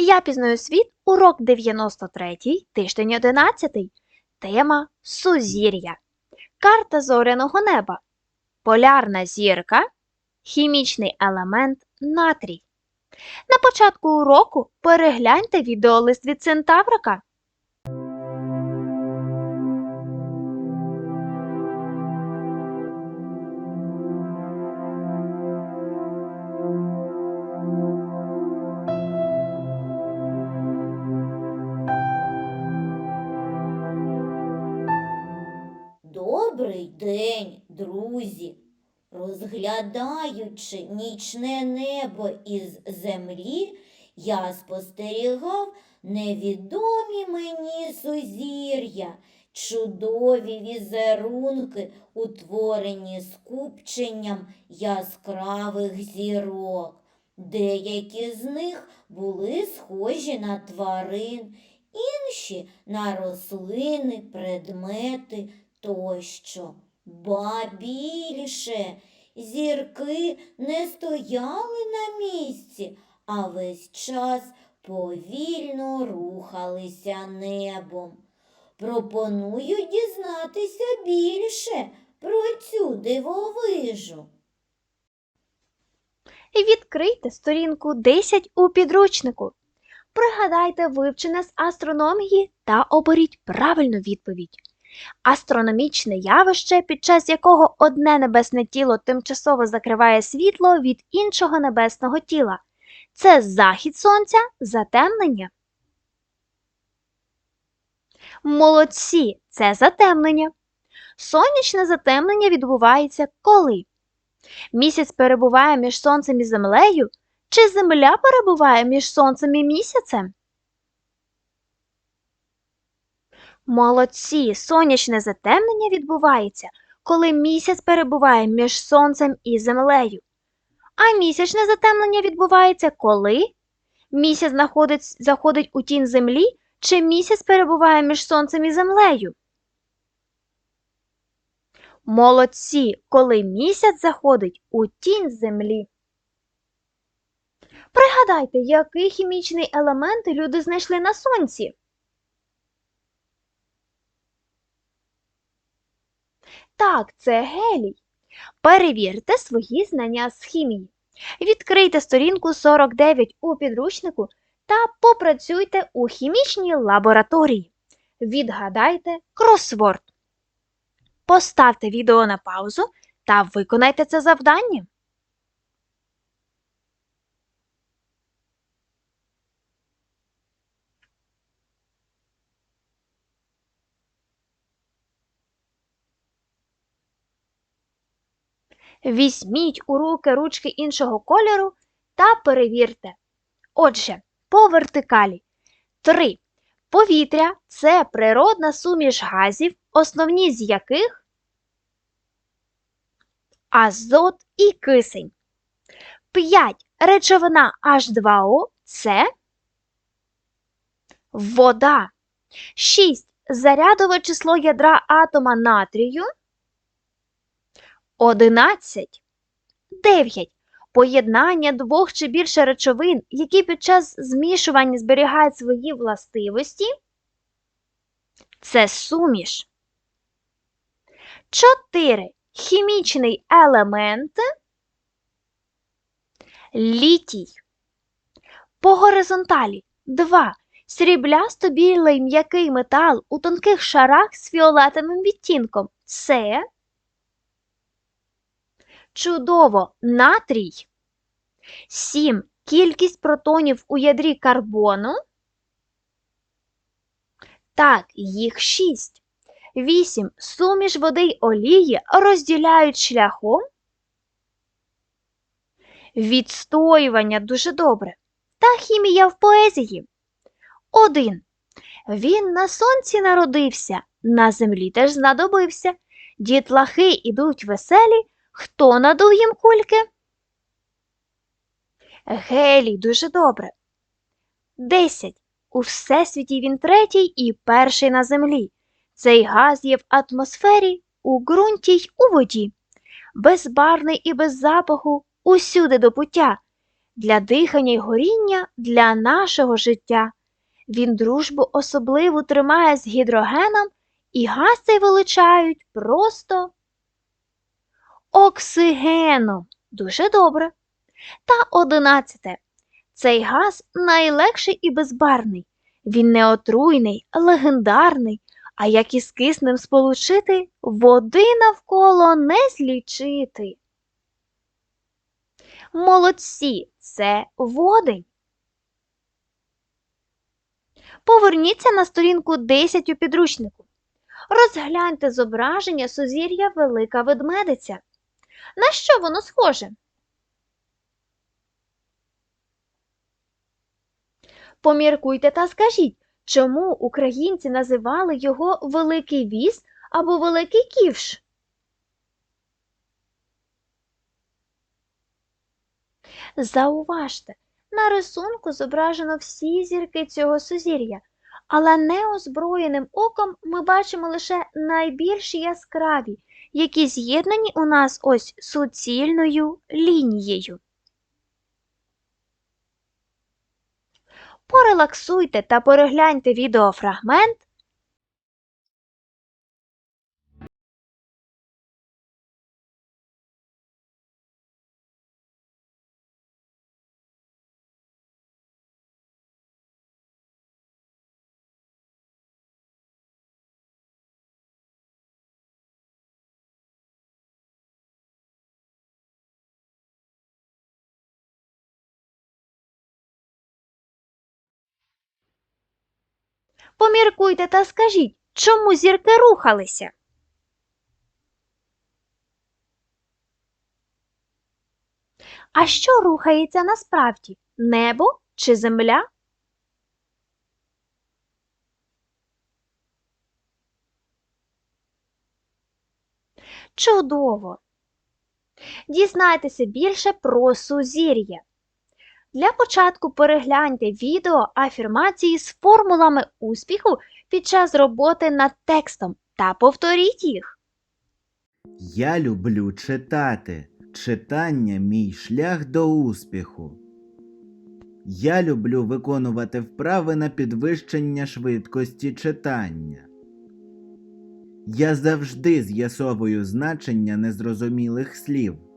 Я пізнаю світ, урок 93, тиждень 11. Тема Сузір'я. Карта зоряного неба. Полярна зірка. Хімічний елемент натрій. На початку уроку перегляньте відеолист від Центаврика. Добрий день, друзі! Розглядаючи нічне небо із землі, я спостерігав невідомі мені сузір'я, чудові візерунки, утворені скупченням яскравих зірок. Деякі з них були схожі на тварин, інші на рослини, предмети тощо. Ба більше, зірки не стояли на місці, а весь час повільно рухалися небом. Пропоную дізнатися більше про цю дивовижу. Відкрийте сторінку 10 у підручнику. Пригадайте вивчене з астрономії та оберіть правильну відповідь. Астрономічне явище, під час якого одне небесне тіло тимчасово закриває світло від іншого небесного тіла. Це захід сонця, затемнення. Молодці, це затемнення. Сонячне затемнення відбувається коли? Місяць перебуває між сонцем і землею, чи земля перебуває між сонцем і місяцем? Молодці, сонячне затемнення відбувається, коли місяць перебуває між сонцем і землею. А місячне затемнення відбувається коли місяць знаходить, заходить у тінь землі, чи місяць перебуває між сонцем і землею. Молодці, коли місяць заходить у тінь землі. Пригадайте, який хімічний елемент люди знайшли на сонці. Так, це гелій. Перевірте свої знання з хімії. Відкрийте сторінку 49 у підручнику та попрацюйте у хімічній лабораторії. Відгадайте кросворд. Поставте відео на паузу та виконайте це завдання. Візьміть у руки ручки іншого кольору та перевірте. Отже, по вертикалі. 3. Повітря це природна суміш газів, основні з яких азот і кисень. 5. Речовина H2O це вода. 6. Зарядове число ядра атома натрію 11. 9. Поєднання двох чи більше речовин, які під час змішування зберігають свої властивості. Це суміш. 4. Хімічний елемент. Літій. По горизонталі 2. Сріблясто білий м'який метал у тонких шарах з фіолетовим відтінком. Це Чудово! Натрій. 7. Кількість протонів у ядрі карбону. Так, їх 6. 8. Суміш води й олії розділяють шляхом. Відстоювання дуже добре. Та хімія в поезії. 1. Він на сонці народився, на землі теж знадобився. Дітлахи ідуть веселі. Хто надув їм кульки? Гелій дуже добре. Десять. У всесвіті він третій і перший на землі. Цей газ є в атмосфері, у ґрунті й у воді. Безбарний і без запаху, усюди до пуття. для дихання й горіння для нашого життя. Він дружбу особливу тримає з гідрогеном і газ цей величають просто оксигеном. Дуже добре. Та одинадцяте. Цей газ найлегший і безбарний. Він не отруйний, легендарний, а як із киснем сполучити, води навколо не злічити. Молодці, це водень. Поверніться на сторінку 10 у підручнику. Розгляньте зображення сузір'я Велика Ведмедиця. На що воно схоже? Поміркуйте та скажіть, чому українці називали його Великий Віз або Великий Ківш? Зауважте, на рисунку зображено всі зірки цього сузір'я, але неозброєним оком ми бачимо лише найбільш яскраві, які з'єднані у нас ось суцільною лінією. Порелаксуйте та перегляньте відеофрагмент. Поміркуйте та скажіть, чому зірки рухалися? А що рухається насправді? Небо чи земля? Чудово! Дізнайтеся більше про сузір'я. Для початку перегляньте відео афірмації з формулами успіху під час роботи над текстом та повторіть їх. Я люблю читати. Читання мій шлях до успіху. Я люблю виконувати вправи на підвищення швидкості читання. Я завжди з'ясовую значення незрозумілих слів.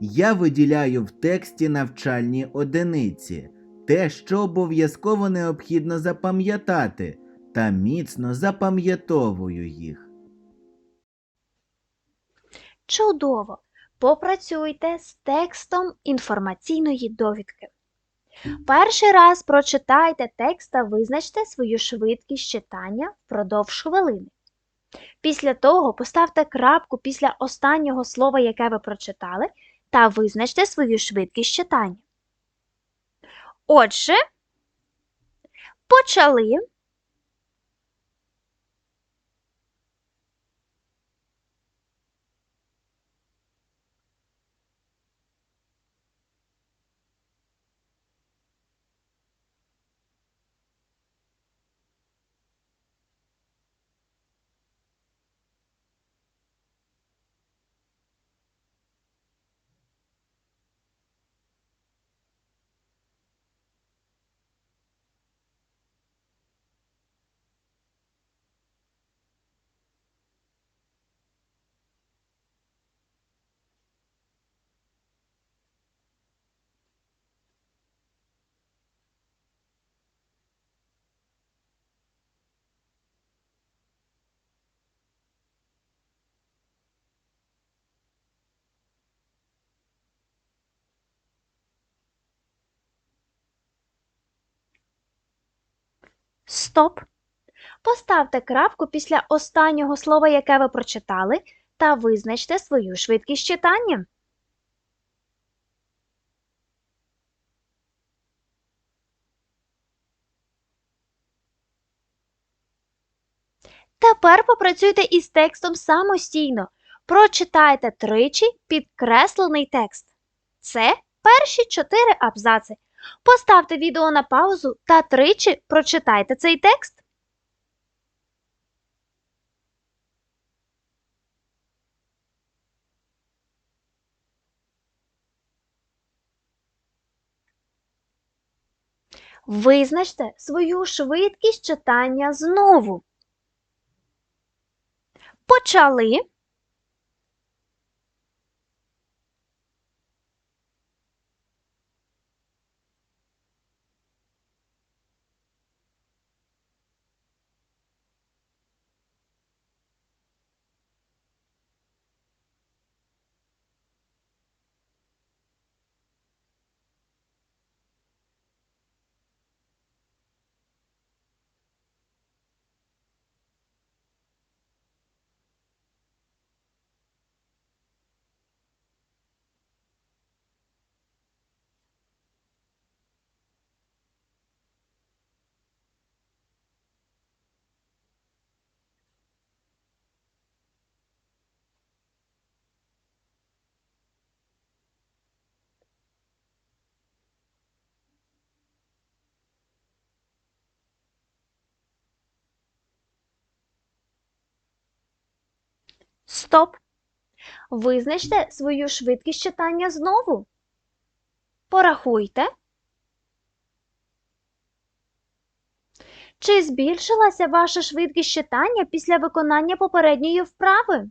Я виділяю в тексті навчальні одиниці, те, що обов'язково необхідно запам'ятати, та міцно запам'ятовую їх. Чудово! Попрацюйте з текстом інформаційної довідки. Перший раз прочитайте текст та визначте свою швидкість читання впродовж хвилини. Після того поставте крапку після останнього слова, яке ви прочитали, та визначте свою швидкість читання. Отже, почали. Стоп. Поставте крапку після останнього слова, яке ви прочитали, та визначте свою швидкість читання. Тепер попрацюйте із текстом самостійно. Прочитайте тричі підкреслений текст. Це перші чотири абзаци. Поставте відео на паузу та тричі прочитайте цей текст. Визначте свою швидкість читання знову. Почали. Стоп. Визначте свою швидкість читання знову. Порахуйте. Чи збільшилася ваша швидкість читання після виконання попередньої вправи?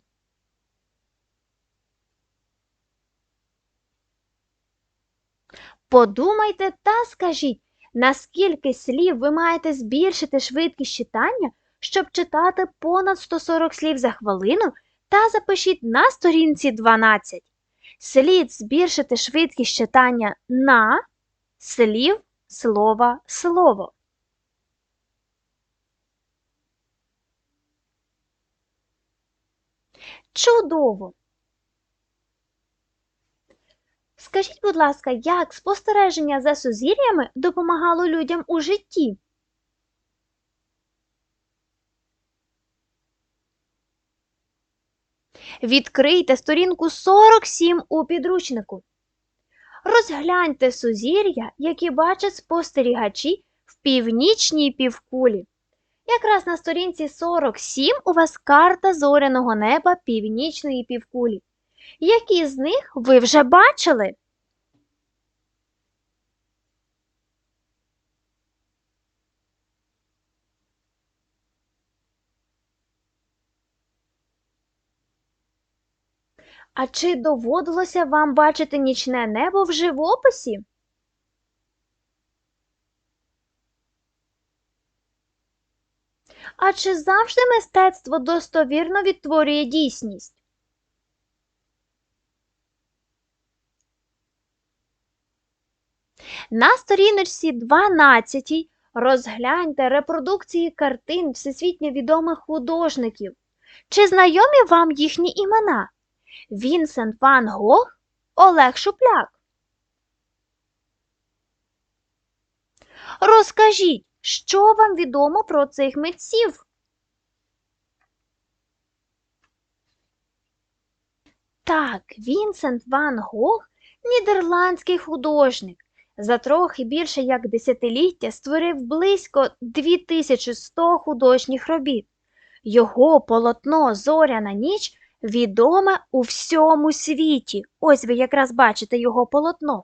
Подумайте та скажіть, наскільки слів ви маєте збільшити швидкість читання, щоб читати понад 140 слів за хвилину та запишіть на сторінці 12. Слід збільшити швидкість читання на слів, слова, слово. Чудово! Скажіть, будь ласка, як спостереження за сузір'ями допомагало людям у житті? Відкрийте сторінку 47 у підручнику. Розгляньте сузір'я, які бачать спостерігачі в північній півкулі. Якраз на сторінці 47 у вас карта зоряного неба північної півкулі. Які з них ви вже бачили? А чи доводилося вам бачити нічне небо в живописі? А чи завжди мистецтво достовірно відтворює дійсність? На сторіночці 12 розгляньте репродукції картин всесвітньо відомих художників. Чи знайомі вам їхні імена? Вінсент Ван Гог, Олег Шупляк. Розкажіть, що вам відомо про цих митців? Так, Вінсент Ван Гог нідерландський художник. За трохи більше як десятиліття створив близько 2100 художніх робіт. Його полотно Зоряна ніч відоме у всьому світі. Ось ви якраз бачите його полотно.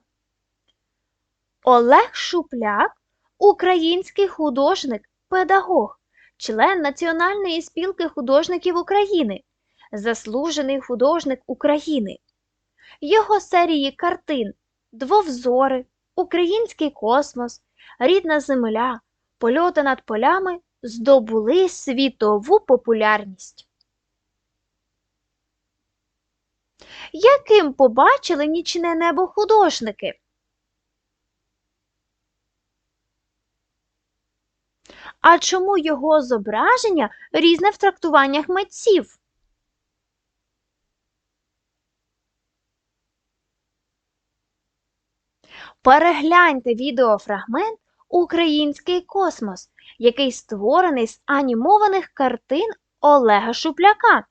Олег Шупляк український художник, педагог, член Національної спілки художників України, заслужений художник України. Його серії картин Двовзори, Український космос, Рідна земля, Польоти над полями здобули світову популярність. Яким побачили нічне небо художники? А чому його зображення різне в трактуваннях митців? Перегляньте відеофрагмент Український космос, який створений з анімованих картин Олега Шупляка.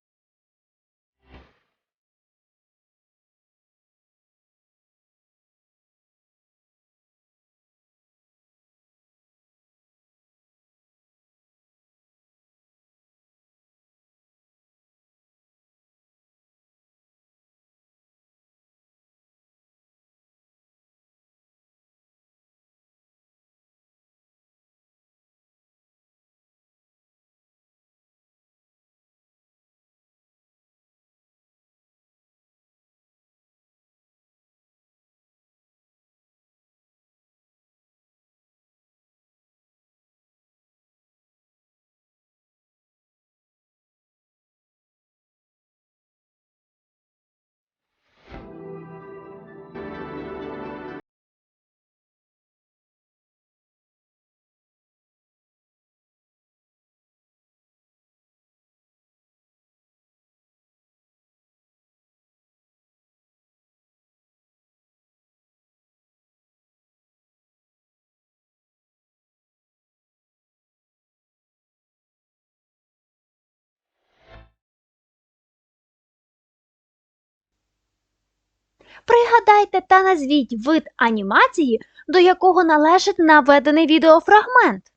Пригадайте та назвіть вид анімації, до якого належить наведений відеофрагмент.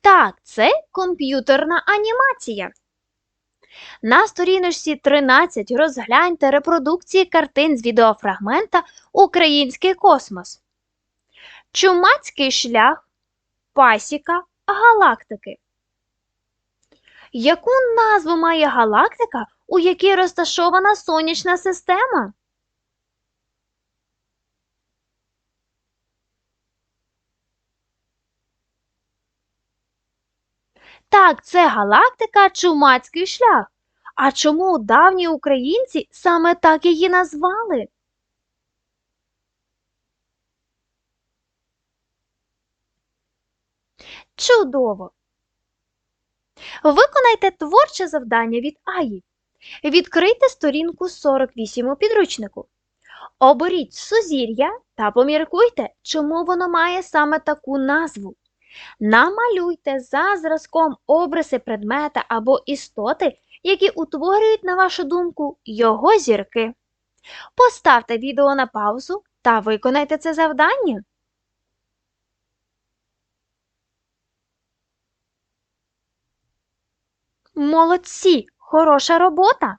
Так, це комп'ютерна анімація. На сторіночці 13 розгляньте репродукції картин з відеофрагмента Український космос. Чумацький шлях, пасіка, галактики. Яку назву має галактика, у якій розташована сонячна система? Так, це галактика Чумацький шлях. А чому давні українці саме так її назвали? Чудово! Виконайте творче завдання від Аї. Відкрийте сторінку 48 у підручнику. Оберіть сузір'я та поміркуйте, чому воно має саме таку назву. Намалюйте за зразком обриси предмета або істоти, які утворюють, на вашу думку, його зірки. Поставте відео на паузу та виконайте це завдання. Молодці! Хороша робота!